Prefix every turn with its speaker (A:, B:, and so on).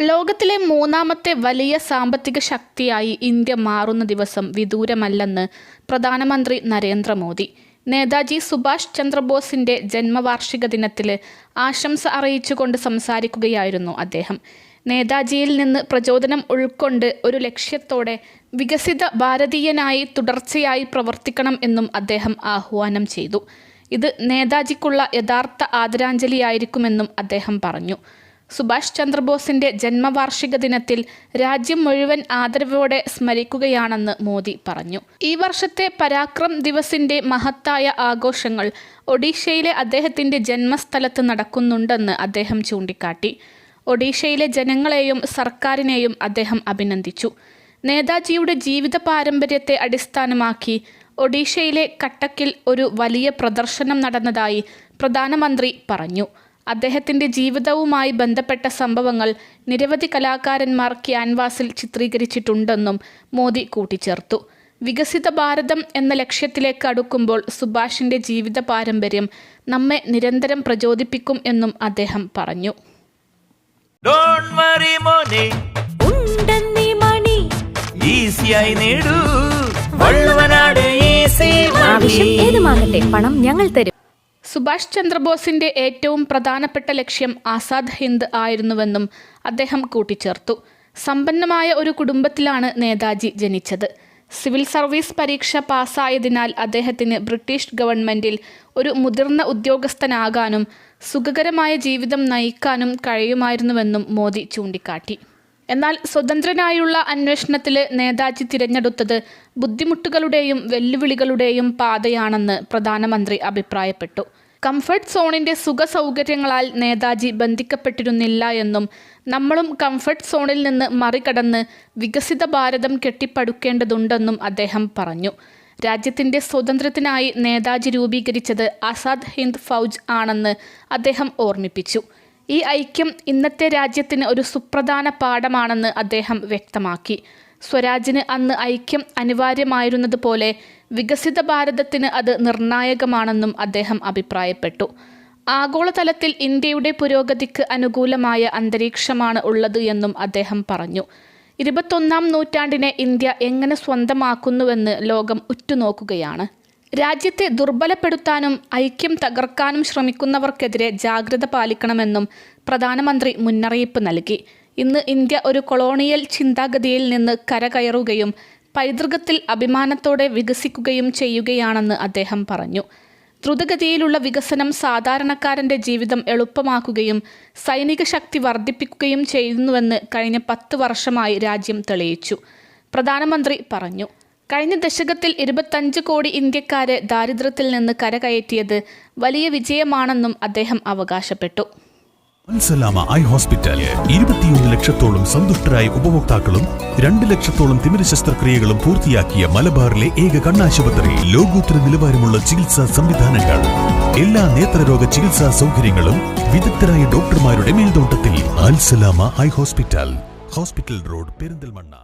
A: ലോകത്തിലെ മൂന്നാമത്തെ വലിയ സാമ്പത്തിക ശക്തിയായി ഇന്ത്യ മാറുന്ന ദിവസം വിദൂരമല്ലെന്ന് പ്രധാനമന്ത്രി നരേന്ദ്രമോദി നേതാജി സുഭാഷ് ചന്ദ്രബോസിന്റെ ജന്മവാർഷിക ദിനത്തിൽ ആശംസ അറിയിച്ചുകൊണ്ട് സംസാരിക്കുകയായിരുന്നു അദ്ദേഹം. നേതാജിയിൽ നിന്ന് പ്രചോദനം ഉൾക്കൊണ്ട് ഒരു ലക്ഷ്യത്തോടെ വികസിത ഭാരതീയനായി തുടർച്ചയായി പ്രവർത്തിക്കണം എന്നും അദ്ദേഹം ആഹ്വാനം ചെയ്തു. ഇത് നേതാജിക്കുള്ള യഥാർത്ഥ ആദരാഞ്ജലിയായിരിക്കുമെന്നും അദ്ദേഹം പറഞ്ഞു. സുഭാഷ് ചന്ദ്രബോസിന്റെ ജന്മവാർഷിക ദിനത്തിൽ രാജ്യം മുഴുവൻ ആദരവോടെ സ്മരിക്കുകയാണെന്ന് മോദി പറഞ്ഞു. ഈ വർഷത്തെ പരാക്രം ദിവസിന്റെ മഹത്തായ ആഘോഷങ്ങൾ ഒഡീഷയിലെ അദ്ദേഹത്തിന്റെ ജന്മസ്ഥലത്ത് നടക്കുന്നുണ്ടെന്ന് അദ്ദേഹം ചൂണ്ടിക്കാട്ടി. ഒഡീഷയിലെ ജനങ്ങളെയും സർക്കാരിനെയും അദ്ദേഹം അഭിനന്ദിച്ചു. നേതാജിയുടെ ജീവിത പാരമ്പര്യത്തെ അടിസ്ഥാനമാക്കി ഒഡീഷയിലെ കട്ടക്കിൽ ഒരു വലിയ പ്രദർശനം നടന്നതായി പ്രധാനമന്ത്രി പറഞ്ഞു. അദ്ദേഹത്തിന്റെ ജീവിതവുമായി ബന്ധപ്പെട്ട സംഭവങ്ങൾ നിരവധി കലാകാരന്മാർ ക്യാൻവാസിൽ ചിത്രീകരിച്ചിട്ടുണ്ടെന്നും മോദി കൂട്ടിച്ചേർത്തു. വികസിത ഭാരതം എന്ന ലക്ഷ്യത്തിലേക്ക് അടുക്കുമ്പോൾ സുഭാഷിന്റെ ജീവിത പാരമ്പര്യം നമ്മെ നിരന്തരം പ്രചോദിപ്പിക്കും എന്നും അദ്ദേഹം പറഞ്ഞു.
B: ഡോണ്ട് വറി മോനെ.
C: ഉണ്ടെന്നീ മണി.
B: ഈസിയായി നേടൂ. വള്ളുവനാട് ഈസി
C: ആവശ്യം ഏതുമാകട്ടെ പണം ഞങ്ങൾ തരും.
A: സുഭാഷ് ചന്ദ്രബോസിന്റെ ഏറ്റവും പ്രധാനപ്പെട്ട ലക്ഷ്യം ആസാദ് ഹിന്ദ് ആയിരുന്നുവെന്നും അദ്ദേഹം കൂട്ടിച്ചേർത്തു. സമ്പന്നമായ ഒരു കുടുംബത്തിലാണ് നേതാജി ജനിച്ചത്. സിവിൽ സർവീസ് പരീക്ഷ പാസ്സായതിനാൽ അദ്ദേഹത്തിന് ബ്രിട്ടീഷ് ഗവൺമെന്റിൽ ഒരു മുതിർന്ന ഉദ്യോഗസ്ഥനാകാനും സുഖകരമായ ജീവിതം നയിക്കാനും കഴിയുമായിരുന്നുവെന്നും മോദി ചൂണ്ടിക്കാട്ടി. എന്നാൽ സ്വതന്ത്രനായുള്ള അന്വേഷണത്തിൽ നേതാജി തിരഞ്ഞെടുത്തത് ബുദ്ധിമുട്ടുകളുടെയും വെല്ലുവിളികളുടെയും പാതയാണെന്ന് പ്രധാനമന്ത്രി അഭിപ്രായപ്പെട്ടു. കംഫർട്ട് സോണിന്റെ സുഖ സൗകര്യങ്ങളാൽ നേതാജി ബന്ധിക്കപ്പെട്ടിരുന്നില്ല എന്നും നമ്മളും കംഫർട്ട് സോണിൽ നിന്ന് മറികടന്ന് വികസിത ഭാരതം കെട്ടിപ്പടുക്കേണ്ടതുണ്ടെന്നും അദ്ദേഹം പറഞ്ഞു. രാജ്യത്തിന്റെ സ്വാതന്ത്ര്യത്തിനായി നേതാജി രൂപീകരിച്ചത് ആസാദ് ഹിന്ദ് ഫൗജ് ആണെന്ന് അദ്ദേഹം ഓർമ്മിപ്പിച്ചു. ഈ ഐക്യം ഇന്നത്തെ രാജ്യത്തിന് ഒരു സുപ്രധാന പാഠമാണെന്ന് അദ്ദേഹം വ്യക്തമാക്കി. സ്വരാജിന് അന്ന് ഐക്യം അനിവാര്യമായിരുന്നതുപോലെ വികസിത ഭാരതത്തിന് അത് നിർണായകമാണെന്നും അദ്ദേഹം അഭിപ്രായപ്പെട്ടു. ആഗോളതലത്തിൽ ഇന്ത്യയുടെ പുരോഗതിക്ക് അനുകൂലമായ അന്തരീക്ഷമാണ് ഉള്ളത് എന്നും അദ്ദേഹം പറഞ്ഞു. ഇരുപത്തൊന്നാം നൂറ്റാണ്ടിനെ ഇന്ത്യ എങ്ങനെ സ്വന്തമാക്കുന്നുവെന്ന് ലോകം ഉറ്റുനോക്കുകയാണ്. രാജ്യത്തെ ദുർബലപ്പെടുത്താനും ഐക്യം തകർക്കാനും ശ്രമിക്കുന്നവർക്കെതിരെ ജാഗ്രത പാലിക്കണമെന്നും പ്രധാനമന്ത്രി മുന്നറിയിപ്പ് നൽകി. ഇന്ന് ഇന്ത്യ ഒരു കൊളോണിയൽ ചിന്താഗതിയിൽ നിന്ന് കരകയറുകയും പൈതൃകത്തിൽ അഭിമാനത്തോടെ വികസിക്കുകയും ചെയ്യുകയാണെന്ന് അദ്ദേഹം പറഞ്ഞു. ദ്രുതഗതിയിലുള്ള വികസനം സാധാരണക്കാരന്റെ ജീവിതം എളുപ്പമാക്കുകയും സൈനിക ശക്തി വർദ്ധിപ്പിക്കുകയും ചെയ്യുന്നുവെന്ന് കഴിഞ്ഞ പത്ത് വർഷമായി രാജ്യം തെളിയിച്ചു. പ്രധാനമന്ത്രി പറഞ്ഞു. കഴിഞ്ഞ ദശകത്തിൽ ഇരുപത്തഞ്ച് കോടി ഇന്ത്യക്കാരെ ദാരിദ്ര്യത്തിൽ നിന്ന് കരകയറ്റിയത് വലിയ വിജയമാണെന്നും അദ്ദേഹം അവകാശപ്പെട്ടു.
D: Eye hospital. ഇരുപത്തിയൊന്ന് ലക്ഷത്തോളം സന്തുഷ്ടരായ ഉപഭോക്താക്കളും രണ്ട് ലക്ഷത്തോളം തിമിര ശസ്ത്രക്രിയകളും പൂർത്തിയാക്കിയ മലബാറിലെ ഏക കണ്ണാശുപത്രി. ലോകോത്തര നിലവാരമുള്ള ചികിത്സാ സംവിധാനങ്ങൾ. എല്ലാ നേത്രരോഗ ചികിത്സാ സൗകര്യങ്ങളും വിദഗ്ധരായ ഡോക്ടർമാരുടെ മേൽനോട്ടത്തിൽ. Alsalama eye hospital. Hospital road Perinthalmanna.